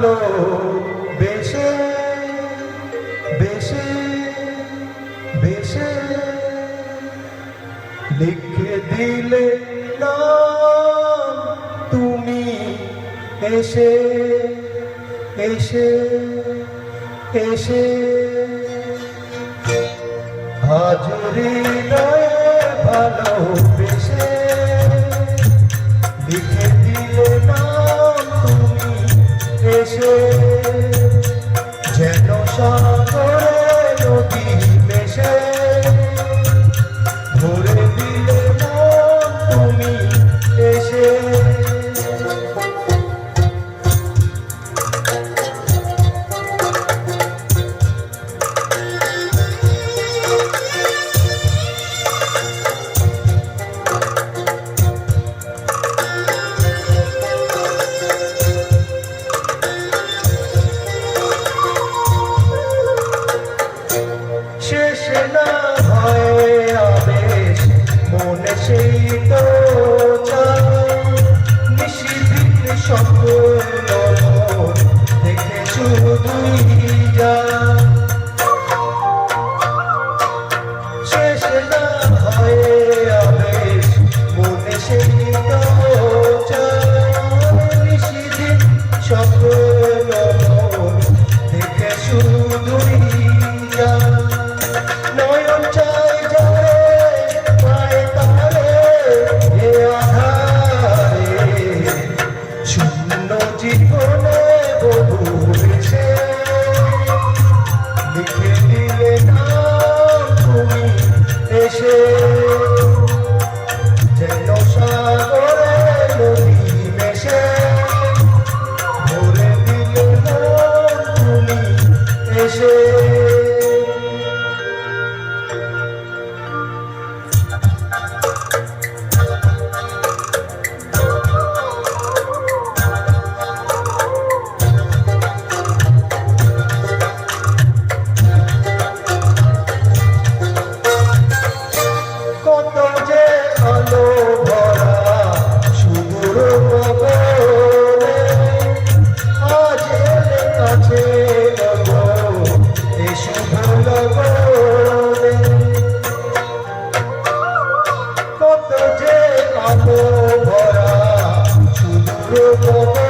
ভালো বেশে বেশে বেশে। লিখে দিলে না তুমি এসে এসে এসে। হাজরি নয় Shake. জীবনে বধু বেছে লিখে দিলে না তুমি এসে meu poder.